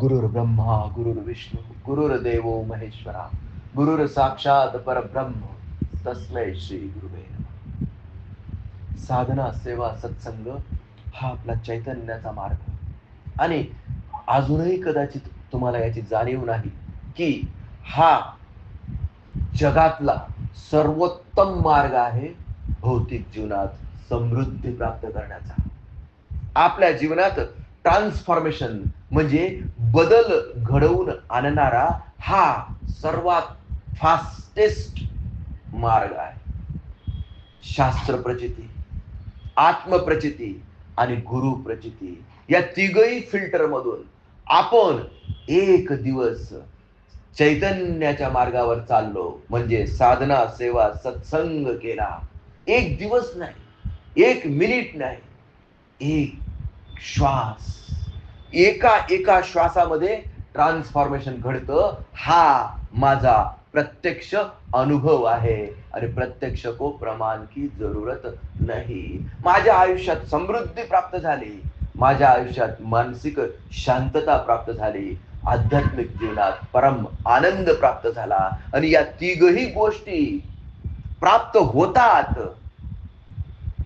गुरुर् ब्रह्मा गुरुर विष्णू गुरुर देवो महेश्वरा गुरुर साक्षात परब्रह्म तस्मै श्री गुरुवे साधना सेवा सत्संग हा आपला चैतन्याचा मार्ग. आणि अजूनही कदाचित तुम्हाला याची जाणीव नाही की हा जगातला सर्वोत्तम मार्ग आहे भौतिक जीवनात समृद्धी प्राप्त करण्याचा. आपल्या जीवनात ट्रान्सफॉर्मेशन म्हणजे बदल घडवून आणणारा हा सर्वात फास्टेस्ट मार्ग आहे. शास्त्र प्रचिती आत्मप्रचिती आणि गुरु प्रचिती या तिघही फिल्टर मधून आपण एक दिवस चैतन्याच्या मार्गावर चाललो म्हणजे साधना सेवा सत्संग केला. एक दिवस नाही एक मिनिट नाही एक श्वास. एका एका श्वासामध्ये ट्रान्सफॉर्मेशन घडतं. हा माझा प्रत्यक्ष अनुभव आहे. आणि प्रत्यक्ष को प्रमाण की जरूरत नाही. माझ्या आयुष्यात समृद्धी प्राप्त झाली. माझ्या आयुष्यात मानसिक शांतता प्राप्त झाली. आध्यात्मिक जीवनात परम आनंद प्राप्त झाला. आणि या तिघही गोष्टी प्राप्त होतात.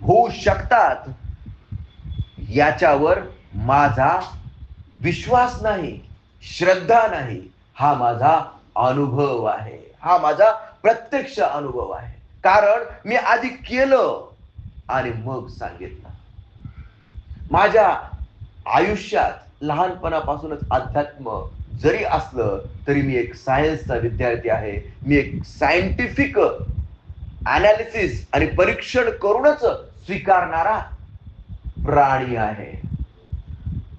होऊ शकतात. याच्यावर माझा विश्वास नाही श्रद्धा नाही हा माझा अनुभव आहे. हा माझा प्रत्यक्ष अनुभव आहे. कारण मी आधी केलं आणि मग सांगितलं. माझ्या आयुष्यात लहानपणापासूनच अध्यात्म जरी असलं तरी मी एक सायन्सचा विद्यार्थी आहे. मी एक सायंटिफिक अनालिसिस आणि परीक्षण करूनच स्वीकारणारा प्राणी आहे.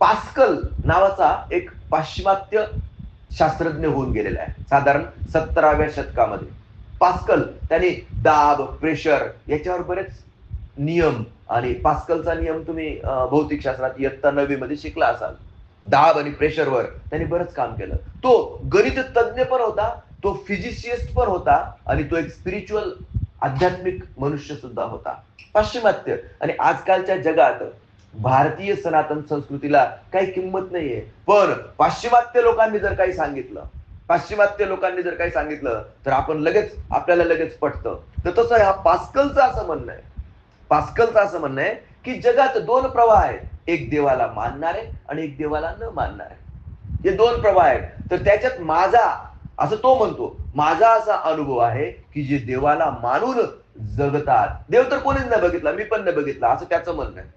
पास्कल नावाचा एक पाश्चिमात्य शास्त्रज्ञ होऊन गेलेला आहे. साधारण सत्तराव्या शतकामध्ये. पास्कल त्याने दाब प्रेशर याच्यावर बरेच नियम आणि पास्कलचा नियम तुम्ही भौतिकशास्त्रात भौतिक शास्त्रात इयत्ता नववी मध्ये शिकला असाल. दाब आणि प्रेशरवर त्यांनी बरंच काम केलं. तो गणित तज्ञ पण होता तो फिजिशियस्ट पण होता आणि तो एक स्पिरिच्युअल आध्यात्मिक मनुष्य सुद्धा होता. पाश्चिमात्य आणि आजकालच्या जगात भारतीय सनातन संस्कृतीला काही किंमत नाहीये. पण पाश्चिमात्य लोकांनी जर काही सांगितलं पाश्चिमात्य लोकांनी जर काही सांगितलं तर आपण लगेच आपल्याला लगेच पटतं. तर तसं ह्या पास्कलचं असं म्हणणं आहे. पास्कलचं असं म्हणणं आहे की जगात दोन प्रवाह आहेत. एक देवाला मानणारे आणि एक देवाला न मानणारे. हे दोन प्रवाह आहेत. तर त्याच्यात माझा असं तो म्हणतो माझा असा अनुभव आहे की जे देवाला मानून जगतात. देव तर कोणीच नाही बघितला मी पण नाही बघितला असं त्याचं म्हणणं आहे.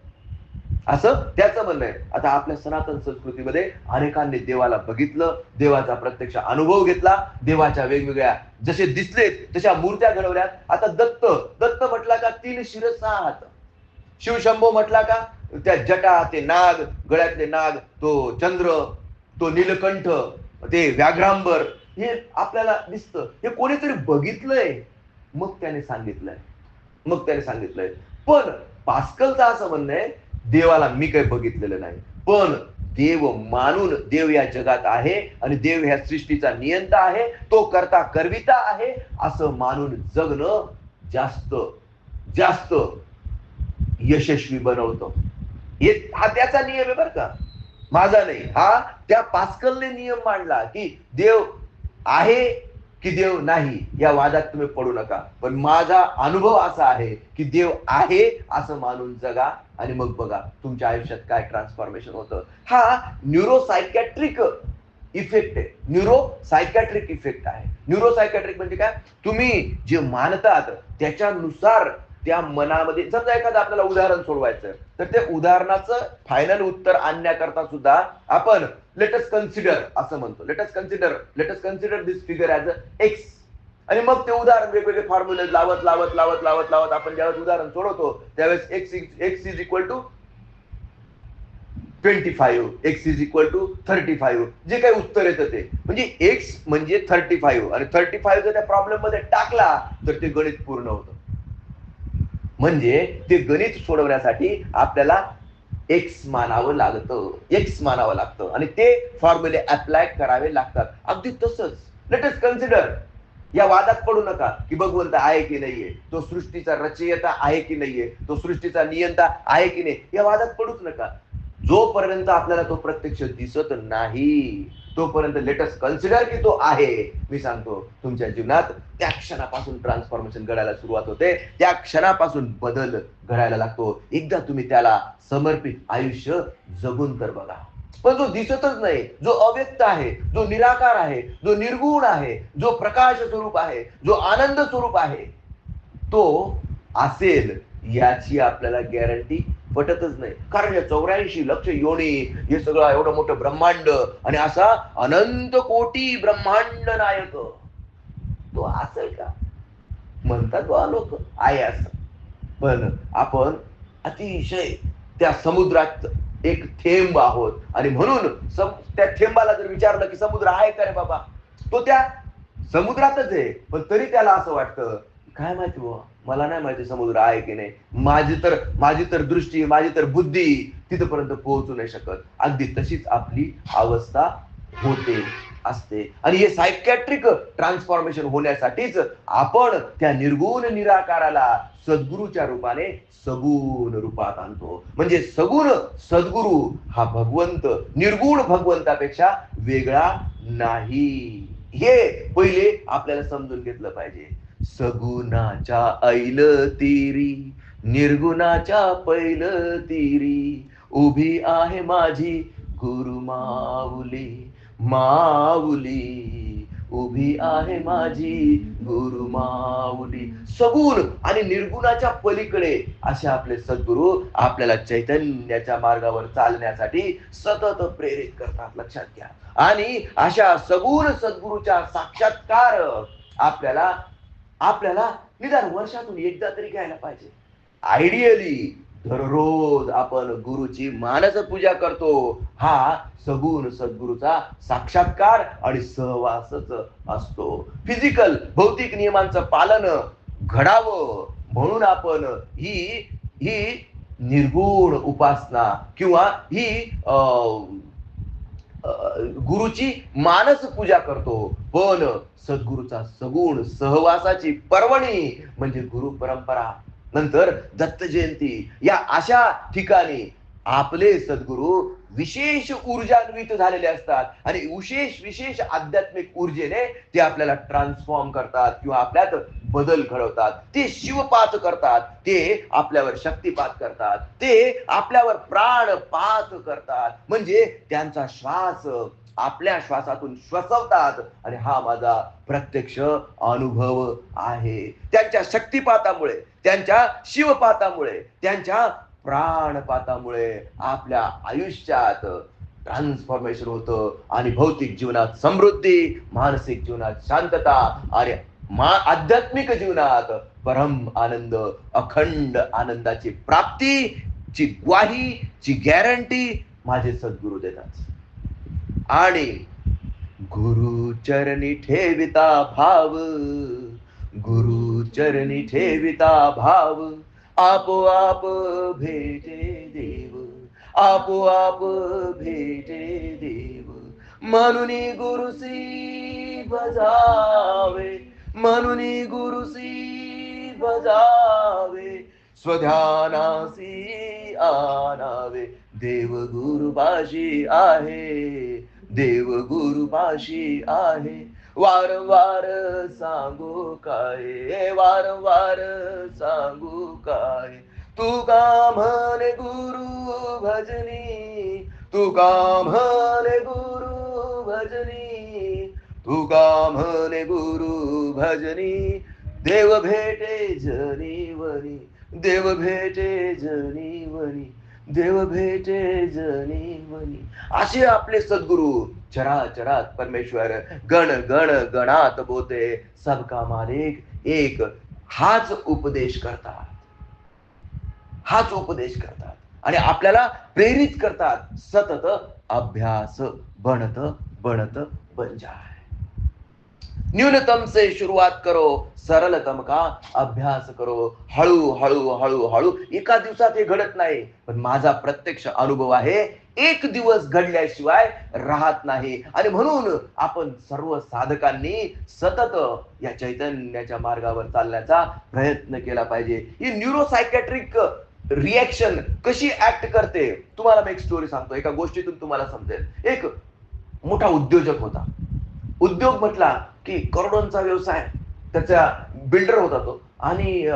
असं त्याचं म्हणणं आहे. आता आपल्या सनातन संस्कृतीमध्ये अनेकांनी देवाला बघितलं देवाचा प्रत्यक्ष अनुभव घेतला देवाच्या वेगवेगळ्या जसे दिसलेत तशा मूर्त्या घडवल्यात. आता दत्त दत्त म्हटला का तीन शिर सहा हात शिवशंभो म्हटला का? त्या जटा ते नाग गळ्यातले नाग तो चंद्र तो नीलकंठ ते व्याघ्रांबर हे आपल्याला दिसतं. हे कोणीतरी बघितलंय. मग त्याने सांगितलंय. मग त्याने सांगितलंय. पण पास्कलचं असं म्हणणं आहे देवाला मी काही बघितलेलं नाही. पण देव मानून देव या जगात आहे आणि देव ह्या सृष्टीचा नियंता आहे तो करता करविता आहे असं मानून जगणं जास्त जास्त यशस्वी बनवतं. हे हा त्याचा नियम आहे बरं का. माझा नाही. हा त्या पास्कलने नियम मांडला की देव आहे की देव नाही या वादात तुम्ही पडू नका. पण माझा अनुभव असा आहे की देव आहे असं मानून जगा आणि मग बघा तुमच्या आयुष्यात काय ट्रान्सफॉर्मेशन होतं. हा न्यूरोसायकॅट्रिक इफेक्ट आहे. न्यूरोसायकॅट्रिक इफेक्ट आहे. न्यूरोसायकॅट्रिक म्हणजे काय? तुम्ही जे मानतात त्याच्यानुसार त्या मनामध्ये समजा एखादं आपल्याला उदाहरण सोडवायचं तर ते उदाहरणाचं फायनल उत्तर आणण्याकरता सुद्धा आपण लेटस कन्सिडर असं म्हणतो. Let's consider let's consider this figure as a X आणि मग ते उदाहरण वेगवेगळे फॉर्म्युले लावत लावत लावत लावत लावत आपण ज्यावेळेस उदाहरण सोडवतो त्यावेळेस X X is equal to twenty five X is equal to thirty five जे काही उत्तर येतं ते. म्हणजे एक्स म्हणजे थर्टी फाईव्ह आणि थर्टी फाईव्ह जर त्या प्रॉब्लेममध्ये टाकला तर ते गणित पूर्ण होतं. म्हणजे ते गणित सोडवण्यासाठी आपल्याला एक्स मानावं लागतं. एक्स मानावं लागतं. आणि ते फॉर्म्युले अप्लाय करावे लागतात. अगदी तसंच. लेटस कन्सिडर या वादात पडू नका की भगवंत आहे की नाहीये. तो सृष्टीचा रचयता आहे की नाहीये. तो सृष्टीचा नियंता आहे की नाही. या वादात पडूच नका. जोपर्यंत आपल्याला तो प्रत्यक्ष दिसत नाही तोपर्यंत लेटेस्ट कन्सिडर की तो आहे. मी सांगतो तुमच्या जीवनात त्या क्षणापासून ट्रान्सफॉर्मेशन घडायला सुरुवात होते. त्या क्षणापासून बदल घडायला लागतो. एकदा तुम्ही त्याला समर्पित आयुष्य जगून तर बघा. पण जो दिसतच नाही जो अव्यक्त आहे जो निराकार आहे जो निर्गुण आहे जो प्रकाश स्वरूप आहे जो आनंद स्वरूप आहे तो असेल याची आपल्याला गॅरंटी पटतच नाही. कारण या चौऱ्याऐंशी लक्ष योनी हे सगळं एवढं मोठं ब्रह्मांड आणि असा अनंत कोटी ब्रह्मांड नायक. तो असेल का? म्हणतात बा लोक आहे असं. पण आपण अतिशय त्या समुद्रात एक थेंब आहोत. आणि म्हणून सम- त्या थेंबाला जर विचारलं की समुद्र आहे का रे बाबा? तो त्या समुद्रातच आहे. पण तरी त्याला असं वाटतं काय माहिती बुवा? मला नाही माहिती समुद्र आहे की नाही. माझी तर माझी तर दृष्टी माझी तर बुद्धी तिथपर्यंत पोहोचू नाही शकत. अगदी तशीच आपली अवस्था होते असते. आणि हे सायकॅट्रिक ट्रान्सफॉर्मेशन होण्यासाठीच आपण त्या निर्गुण निराकाराला सद्गुरूच्या रूपाने सगुण रूपात आणतो. म्हणजे सगुण सद्गुरू हा भगवंत निर्गुण भगवंतापेक्षा वेगळा नाही. हे पहिले आपल्याला समजून घेतलं पाहिजे. सगुणाच्या ऐल तिरी निर्गुणाच्या पैल तिरी. उभी आहे माझी गुरु माऊली माऊली. उभी आहे माझी गुरु माऊली. सगुण आणि निर्गुणाच्या पलीकडे असे आपले सद्गुरू आपल्याला चैतन्याच्या मार्गावर चालण्यासाठी सतत प्रेरित करतात. लक्षात घ्या. आणि अशा सगुण सद्गुरूच्या साक्षात्कार आपल्याला आपल्याला निदान वर्षातून एकदा तरी घ्यायला पाहिजे. आयडियली दररोज आपण गुरुची मानस पूजा करतो. हा सगुण सद्गुरूचा साक्षात्कार आणि सहवासच असतो. फिजिकल भौतिक नियमांचं पालन घडावं म्हणून आपण ही ही निर्गुण उपासना किंवा ही अं, गुरुची मानस पूजा करतो. पण सद्गुरूचा सगुण सहवासाची पर्वणी म्हणजे गुरु परंपरा. नंतर दत्त जयंती. या अशा ठिकाणी आपले सद्गुरू विशेष ऊर्जान्वित झालेले असतात आणि विशेष विशेष आध्यात्मिक ऊर्जेने ते आपल्याला ट्रान्सफॉर्म करतात किंवा आपल्यात बदल घडवतात. ते शिवपात करतात. ते आपल्यावर शक्तिपात करतात. ते आपल्यावर प्राणपात करतात. म्हणजे त्यांचा श्वास आपल्या श्वासातून श्वसवतात आणि हा माझा प्रत्यक्ष अनुभव आहे. त्यांच्या शक्तिपातामुळे त्यांच्या शिवपातामुळे त्यांच्या प्राणपातामुळे आपल्या आयुष्यात ट्रान्सफॉर्मेशन होतं आणि भौतिक जीवनात समृद्धी मानसिक जीवनात शांतता आणि मा आध्यात्मिक जीवनात परम आनंद अखंड आनंदाची प्राप्ती ची ग्वाही ची गॅरंटी माझे सद्गुरू देतात. आणि गुरु चरणी ठेविता भाव गुरु चरणी ठेविता भाव आपोआप भेटे देव आपोआप भेटे देव. म्हणून गुरुसी बजावे म्हणून गुरुसी बजावे. स्वध्यानासी आणावे. देव गुरुपाशी आहे देव गुरुपाशी आहे. वारंवार सांगू काय? वारंवार सांगू काय? तू का म्हणे गुरु भजनी? तू का म्हणे गुरु भजनी? तू का म्हणे गुरु भजनी? देव भेटे जनीवरी देव भेटे जनीवनी देव भेटे जनीवनी असे आपले सद्गुरु चरा चरात परमेश्वर गण गण गणात बोते. सबका मालिक एक हाच उपदेश करतात. हाच उपदेश करतात. आणि आपल्याला प्रेरित करतात. सतत अभ्यास बनत बनत बन जाय. न्यूनतम से शुरुआत करो सरलतम का अभ्यास करो. हळू हळू हळू हळू. एका दिवसात हे घडत नाही पण माझा प्रत्यक्ष अनुभव आहे एक दिवस घडल्याशिवाय राहत नाही. आणि म्हणून आपण सर्व साधकांनी सतत या चैतन्याच्या मार्गावर चालण्याचा प्रयत्न केला पाहिजे. ही न्यूरोसायकॅट्रिक रिॲक्शन कशी ऍक्ट करते? तुम्हाला मी एक स्टोरी सांगतो. एका गोष्टीतून तुम्हाला समजेल. एक मोठा उद्योजक होता. उद्योग म्हटला की करोडोंचा व्यवसाय त्याचा बिल्डर होता तो आणि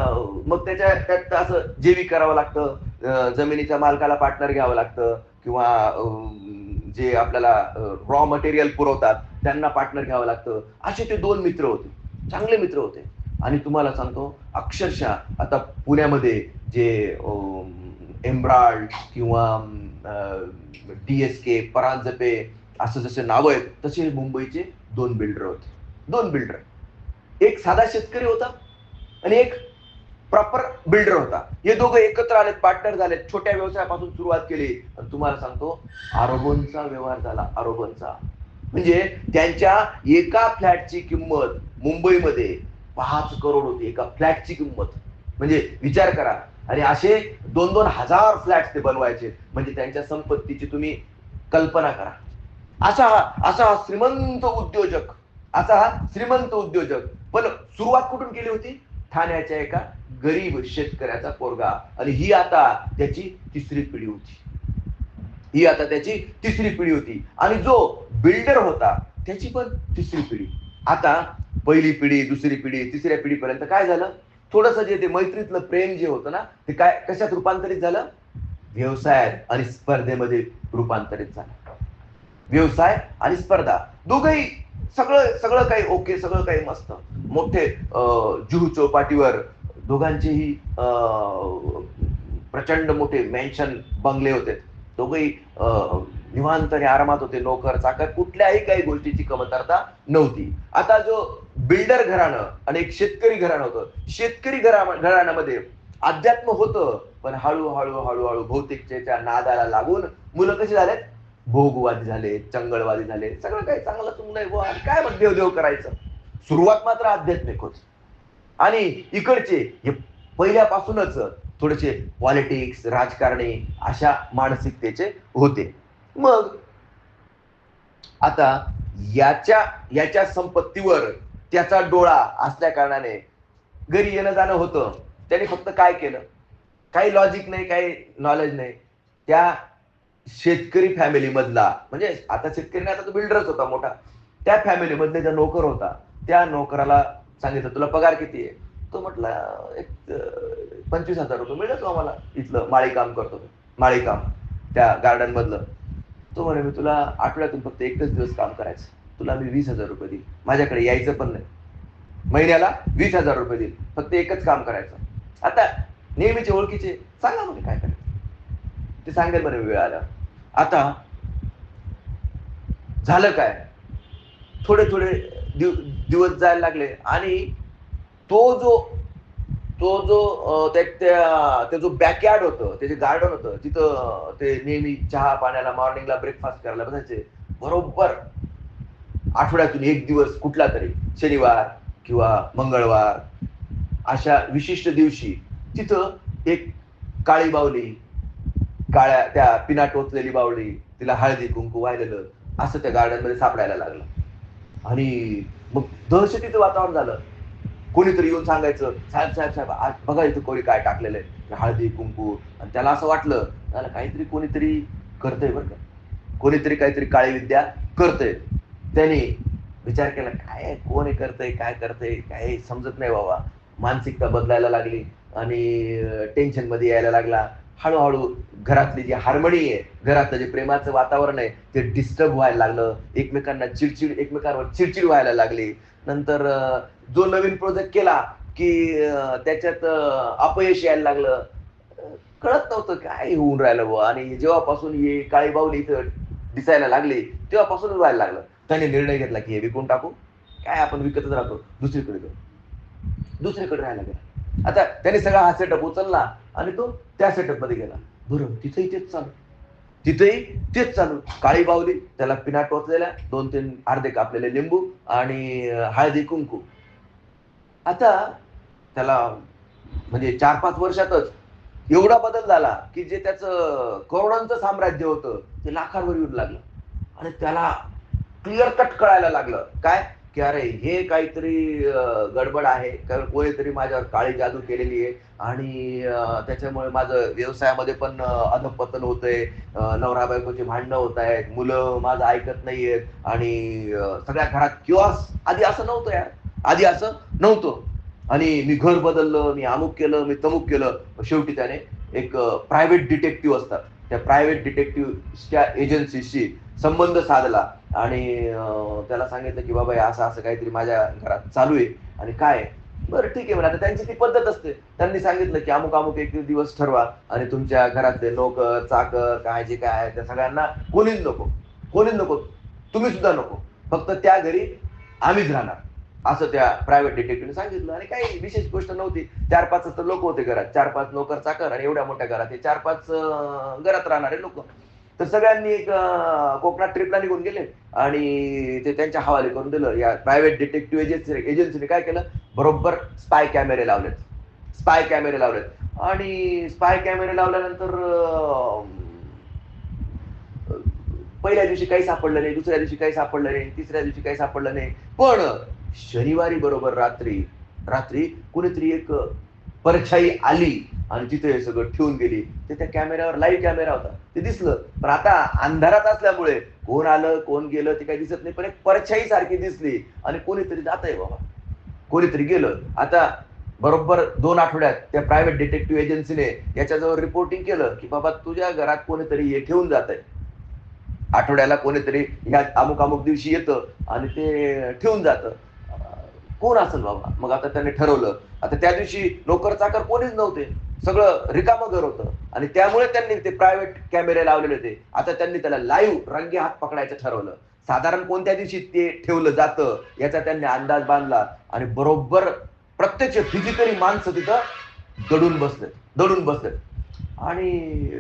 मग त्याच्या त्यात असं जेवी करावं लागतं जमिनीच्या मालकाला पार्टनर घ्यावं लागतं किंवा अं, जे आपल्याला रॉ मटेरियल पुरवतात त्यांना पार्टनर घ्यावं लागतं. असे ते दोन मित्र होते. चांगले मित्र होते. आणि तुम्हाला सांगतो अक्षरशः आता पुण्यामध्ये जे एम्ब्राल्ड किंवा डी एस के परांजपे असं जसे नावं आहेत तसे मुंबईचे दोन बिल्डर होते. दोन बिल्डर एक साधा शेतकरी होता आणि एक प्रॉपर बिल्डर होता. हे दोघं एकत्र आलेत पार्टनर झालेत छोट्या व्यवसायापासून सुरुवात केली. आणि तुम्हाला सांगतो आरोबनचा व्यवहार झाला. आरोबनचा म्हणजे त्यांच्या एका फ्लॅटची किंमत मुंबईमध्ये पाच करोड होती. एका फ्लॅटची किंमत. म्हणजे विचार करा. आणि असे दोन दोन हजार फ्लॅट ते बनवायचे. म्हणजे त्यांच्या संपत्तीची तुम्ही कल्पना करा. असा असा हा श्रीमंत उद्योजक असा हा श्रीमंत उद्योजक. पण सुरुवात कुठून केली होती? ठाण्याच्या एका गरीब शेतकऱ्याचा पोरगा. आणि ही आता त्याची तिसरी पिढी होती. ही आता त्याची तिसरी पिढी होती. आणि जो बिल्डर होता त्याची पण तिसरी पिढी. आता पहिली पिढी दुसरी पिढी तिसऱ्या पिढीपर्यंत काय झालं? थोडस जे ते मैत्रीतलं प्रेम जे होतं ना ते काय कशात रूपांतरित झालं? व्यवसायात आणि स्पर्धेमध्ये रूपांतरित झालं. व्यवसाय आणि स्पर्धा. दोघही सगळं सगळं काही ओके सगळं काही मस्त. मोठे जुहू चौपाटीवर दोघांचेही अं, प्रचंड मोठे मेन्शन बंगले होते. दोघही अं, निवांत आणि आरामात होते. नोकर चाकर कुठल्याही काही गोष्टीची कमतरता नव्हती. आता जो बिल्डर घराणं आणि एक शेतकरी घराणं होतं. शेतकरी घरा घराण्यामध्ये अध्यात्म होतं पण हळूहळू हळूहळू भौतिकतेच्या नादाला लागून मुलं कशी झालेत? भोगवादी झाले चंगळवादी झाले सगळं काही चांगलं चुंगलं बुवा. आणि काय मग देवदेव करायचं? सुरुवात मात्र आध्यात्मिक होती. आणि इकडचे हे पहिल्यापासूनच थोडेसे पॉलिटिक्स राजकारणी अशा मानसिकतेचे होते. मग आता याच्या याच्या संपत्तीवर त्याचा डोळा असल्या कारणाने घरी येणं जाणं होतं. त्याने फक्त काय केलं? काही लॉजिक नाही काही नॉलेज नाही. त्या शेतकरी फॅमिली मधला म्हणजे आता शेतकरी आता तो बिल्डरच होता मोठा. त्या फॅमिली मधले जो नोकर होता त्या नोकराला सांगितलं तुला पगार किती आहे? तो म्हटला एक पंचवीस हजार रुपये मिळतो आम्हाला. इथलं माळी काम करतो माळी काम त्या गार्डन मधलं. तो म्हणे मी तुला आठवड्यातून फक्त एकच दिवस काम करायचं. तुला मी वीस हजार रुपये देईल माझ्याकडे यायचं पण नाही. महिन्याला वीस हजार रुपये देईल फक्त एकच काम करायचं. आता नेहमीचे ओळखीचे सांगा म्हणे काय करायचं ते सांगेल बरं वेळ आला आता झालं काय? थोडे थोडे दिव दिवस जायला लागले आणि तो जो तो जो त्या- त्या जो बॅकयार्ड होतं त्याचे गार्डन होतं तिथं ते नेहमी चहा पाण्याला मॉर्निंगला ब्रेकफास्ट करायला बसायचे. बरोबर आठवड्यातून एक दिवस कुठला तरी शनिवार किंवा मंगळवार अशा विशिष्ट दिवशी तिथं एक काळी बावली काळ्या त्या पिना टोचलेली बावडी तिला हळदी कुंकू वाहिलेलं असं त्या गार्डनमध्ये सापडायला लागलं. आणि मग दहशतीचं वातावरण झालं. कोणीतरी येऊन सांगायचं साहेब साहेब साहेब आज बघा इथं कोणी काय टाकलेलं आहे हळदी कुंकू. आणि त्याला असं वाटलं त्याला काहीतरी कोणीतरी करतंय बरं का. कोणीतरी काहीतरी काळी विद्या करतंय. त्याने विचार केला काय कोण हे करतंय? काय करतंय? काय समजत नाही बाबा. मानसिकता बदलायला लागली आणि टेन्शनमध्ये यायला लागला. हळूहळू घरातली जी हार्मनी आहे घरातलं जे प्रेमाचं वातावरण आहे ते डिस्टर्ब व्हायला लागलं. एकमेकांना चिडचिड एकमेकांवर चिडचिड व्हायला लागली. नंतर जो नवीन प्रोजेक्ट केला की त्याच्यात अपयश यायला लागलं. कळत नव्हतं काय होऊन राहिलं बुवा. आणि जेव्हापासून हे काळी बाहुली इथं दिसायला लागली तेव्हापासून व्हायला लागलं. त्याने निर्णय घेतला की हे विकून टाकू. काय आपण विकतच राहतो? दुसरीकडे जाऊ. दुसरीकडे राहायला गेला. आता त्याने सगळा हा सेटअप उचलला आणि तो त्या सेटअपमध्ये गेला. बरं तिथेही तेच चालू. तिथेही तेच चालू. काळी बावली त्याला पिना टोचलेल्या दोन तीन अर्धे कापलेले लिंबू आणि हळदी कुंकू. आता त्याला म्हणजे चार पाच वर्षातच एवढा बदल झाला की जे त्याचं करोडांचं साम्राज्य होतं ते लाखांवर येऊन लागलं. आणि त्याला क्लिअर कट कळायला लागलं. काय? की अरे हे काहीतरी गडबड आहे. कारण कोणीतरी माझ्यावर काळी जादू केलेली आहे. आणि त्याच्यामुळे माझं व्यवसायामध्ये पण अधपतन होत आहे नवरा बायकोची भांडणं होत आहेत. मुलं माझं ऐकत नाहीयेत आणि सगळ्या घरात किंवा आधी असं नव्हतं यार. आधी असं नव्हतं. आणि मी घर बदललं मी अमुक केलं मी तमुक केलं. शेवटी त्याने एक प्रायव्हेट डिटेक्टिव्ह असतात. त्या प्रायव्हेट डिटेक्टिव्हच्या एजन्सीशी संबंध साधला. आणि त्याला सांगितलं की बाबा असं असं काहीतरी माझ्या घरात चालू आहे. आणि काय बरं ठीक आहे म्हणजे आता त्यांची ती पद्धत असते. त्यांनी सांगितलं की अमुक अमुक एक दिवस ठरवा आणि तुमच्या घरातले लोक चाकर काय जे काय आहे त्या सगळ्यांना कोणीच नको. कोणीच नको. तुम्ही सुद्धा नको. फक्त त्या घरी आम्हीच राहणार. असं त्या प्रायव्हेट डिटेक्टिव्हने सांगितलं. आणि काही विशेष गोष्ट नव्हती. चार पाच तर लोक होते घरात. चार पाच नोकर चाकर आणि एवढ्या मोठ्या घरात. हे चार पाच घरात राहणारे लोक. तर सगळ्यांनी एक कोकणात ट्रिपला निघून गेले आणि ते त्यांच्या हवाले करून दिलं. या प्रायव्हेट डिटेक्टिव्ह एजन्सी एजन्सीने काय केलं? बरोबर स्पाय कॅमेरे लावलेत. स्पाय कॅमेरे लावलेत. आणि स्पाय कॅमेरे लावल्यानंतर पहिल्या दिवशी काही सापडलं नाही दुसऱ्या दिवशी काही सापडलं नाही तिसऱ्या दिवशी काही सापडलं नाही. पण शनिवारी बरोबर रात्री रात्री कुणीतरी एक परछाई आली आणि तिथे हे सगळं ठेवून गेली ते त्या कॅमेऱ्यावर लाईव्ह कॅमेरा होता. ते दिसलं. पण आता अंधारात असल्यामुळे कोण आलं कोण गेलं ते काही दिसत नाही. पण एक परछाई सारखी दिसली आणि कोणीतरी जात आहे बाबा. कोणीतरी गेलं. आता बरोबर दोन आठवड्यात त्या प्रायव्हेट डिटेक्टिव्ह एजन्सीने याच्याजवळ रिपोर्टिंग केलं की बाबा तुझ्या घरात कोणीतरी हे ठेवून जात आहे. आठवड्याला कोणीतरी ह्या अमुक अमुक दिवशी येतं आणि ते ठेवून जातं. कोण असेल बाबा? मग आता त्यांनी ठरवलं. आता त्या दिवशी नोकर चाकर कोणीच नव्हते. सगळं रिकामं घर होतं. आणि त्यामुळे त्यांनी ते प्रायव्हेट कॅमेरे लावलेले होते. आता त्यांनी त्याला लाईव्ह रंगे हात पकडायचं ठरवलं. साधारण कोणत्या दिवशी ते ठेवलं जातं याचा त्यांनी अंदाज बांधला. आणि बरोबर प्रत्यक्ष फिजिकली माणसं तिथं दडून बसलेत. दडून बसलेत. आणि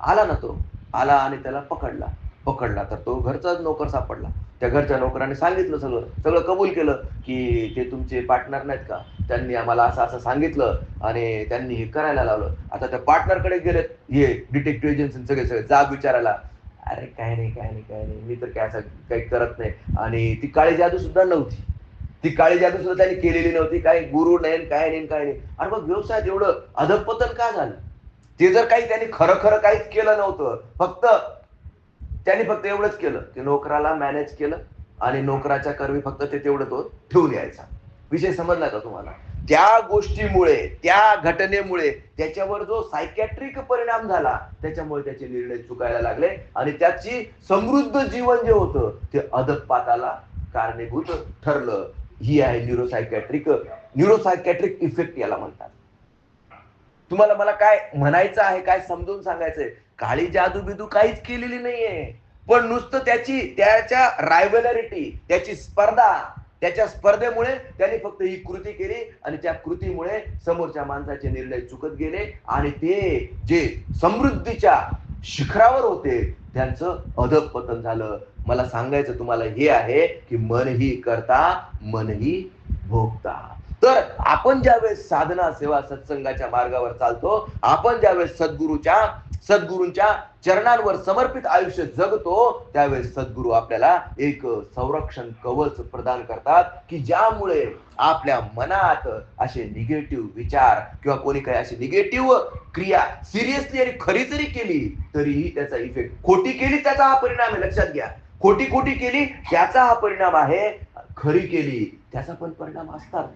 आला ना तो. आला आणि त्याला पकडला. पकडला. तर तो घरचाच नोकर सापडला. त्या घरच्या नोकराने सांगितलं सगळं. सगळं कबूल केलं की ते तुमचे पार्टनर नाहीत का? त्यांनी आम्हाला असं असं सांगितलं आणि त्यांनी हे करायला लावलं. आता त्या पार्टनरकडे गेलेत हे डिटेक्टिव्ह एजन्सी सगळे सगळे जाब विचारायला. अरे काय नाही काय नाही काय नाही मी तर काय असं काही करत नाही. आणि ती काळी जादू सुद्धा नव्हती. ती काळी जादू सुद्धा त्यांनी केलेली नव्हती. काय गुरु नाही काय नाही काय नाही आणि मग व्यवसायात एवढं अधपतन का झालं? ते जर काही त्यांनी खरं खरं काहीच केलं नव्हतं. फक्त त्यांनी फक्त एवढंच केलं की नोकराला मॅनेज केलं आणि नोकराच्या कर्मी फक्त ते तेवढं तो ठेवून यायचा. विषय समजला का तुम्हाला? त्या गोष्टीमुळे त्या घटनेमुळे त्याच्यावर जो सायकॅट्रिक परिणाम झाला त्याच्यामुळे त्याचे निर्णय चुकायला लागले आणि त्याची समृद्ध जीवन जे होतं ते अधपाताला कारणीभूत ठरलं. ही आहे न्यूरोसायकॅट्रिक न्यूरोसायकॅट्रिक इफेक्ट याला म्हणतात. तुम्हाला मला काय म्हणायचं आहे काय समजून सांगायचंय? काळी जादू बिदू काहीच केलेली नाहीये. पण नुसतं त्याची त्याच्या रायव्हलरिटी त्याची स्पर्धा त्याच्या स्पर्धेमुळे त्याने फक्त ही कृती केली आणि त्या कृतीमुळे समोरच्या माणसाचे निर्णय चुकत गेले आणि ते जे समृद्धीच्या शिखरावर होते त्यांचं अधपतन झालं. मला सांगायचं तुम्हाला हे आहे की मनही करता मनही भोगता. तर आपण ज्यावेळेस साधना सेवा सत्संगाच्या मार्गावर चालतो आपण ज्यावेळेस सद्गुरूच्या सद्गुरूंच्या चरणांवर समर्पित आयुष्य जगतो त्यावेळेस सद्गुरू आपल्याला एक संरक्षण कवच प्रदान करतात की ज्यामुळे आपल्या मनात असे निगेटिव्ह विचार किंवा कोणी काही अशी निगेटिव्ह क्रिया सिरियसली आणि खरी जरी केली तरीही त्याचा इफेक्ट खोटी केली त्याचा हा परिणाम आहे. लक्षात घ्या. खोटी खोटी केली त्याचा हा परिणाम आहे. खरी केली त्याचा पण परिणाम असतात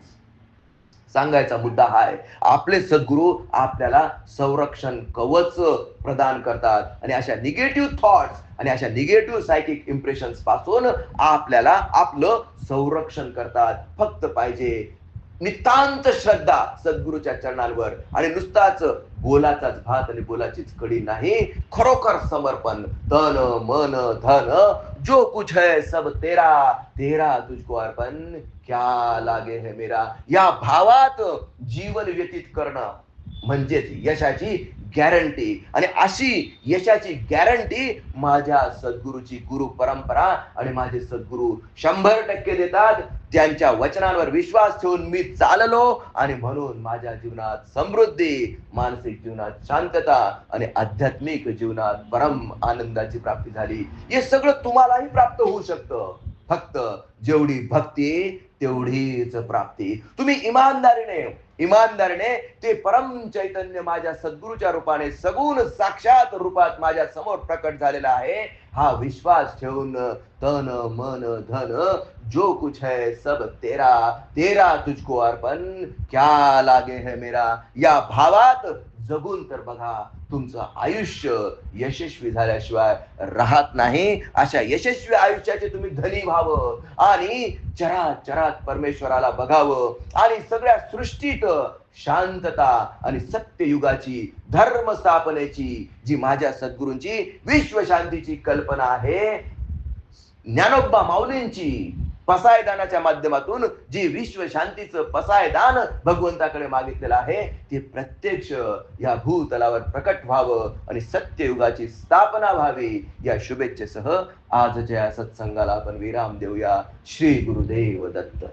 सांगायचा मुद्दा हा आहे आपले सद्गुरू आपल्याला संरक्षण कवच प्रदान करतात. आणि अशा निगेटिव्ह थॉट्स आणि अशा निगेटिव्ह सायकिक इम्प्रेशनपासून आपल्याला आपलं संरक्षण करतात. फक्त पाहिजे नितांत श्रद्धा सद्गुरूच्या चरणांवर. आणि नुसताच बोलाचाच भात आणि बोलाचीच कडी नाही. खरोखर समर्पण. तन मन धन जो कुछ है सब तेरा. तेरा तुझको अर्पण क्या लागे है मेरा? या भावात जीवन व्यतीत करणं म्हणजेच यशाची गॅरंटी आणि अशी यशाची गॅरंटी माझ्या सद्गुरूची गुरु परंपरा आणि माझे सद्गुरू शंभर टक्के देतात. त्यांच्या वचनांवर विश्वास ठेवून मी चाललो आणि म्हणून माझ्या जीवनात समृद्धी मानसिक जीवनात शांतता आणि आध्यात्मिक जीवनात परम आनंदाची प्राप्ती झाली. हे सगळं तुम्हालाही प्राप्त होऊ शकतं. फक्त जेवढी भक्ती तेवढीच प्राप्ती. तुम्ही इमानदारीने इमानदारीने ते परम चैतन्य माझ्या सद्गुरूच्या रूपाने सगुण साक्षात रूपात माझ्यासमोर प्रकट झालेला आहे हा विश्वास ठेवून तन मन धन जो कुछ है सब तेरा तेरा तुझको अर्पण क्या लागे है मेरा? या भावात जगून तर बघा तुमचं आयुष्य यशस्वी झाल्याशिवाय राहत नाही. अशा यशस्वी आयुष्याचे तुम्ही धनी व्हावं आणि चरात चरात परमेश्वराला बघावं आणि सगळ्या सृष्टीत शांतता आणि सत्ययुगाची धर्म स्थापनेची जी माझ्या सद्गुरूंची विश्वशांतीची कल्पना आहे ज्ञानोबा माऊलींची. पसायदानाच्या माध्यमातून जी विश्व शांतीचं पसायदान भगवंताकडे मागितलेलं आहे ते प्रत्यक्ष या भूतलावर प्रकट व्हावं आणि सत्ययुगाची स्थापना व्हावी या शुभेच्छेसह आजच्या सत्संगाला आपण विराम देऊया. श्री गुरुदेव दत्त.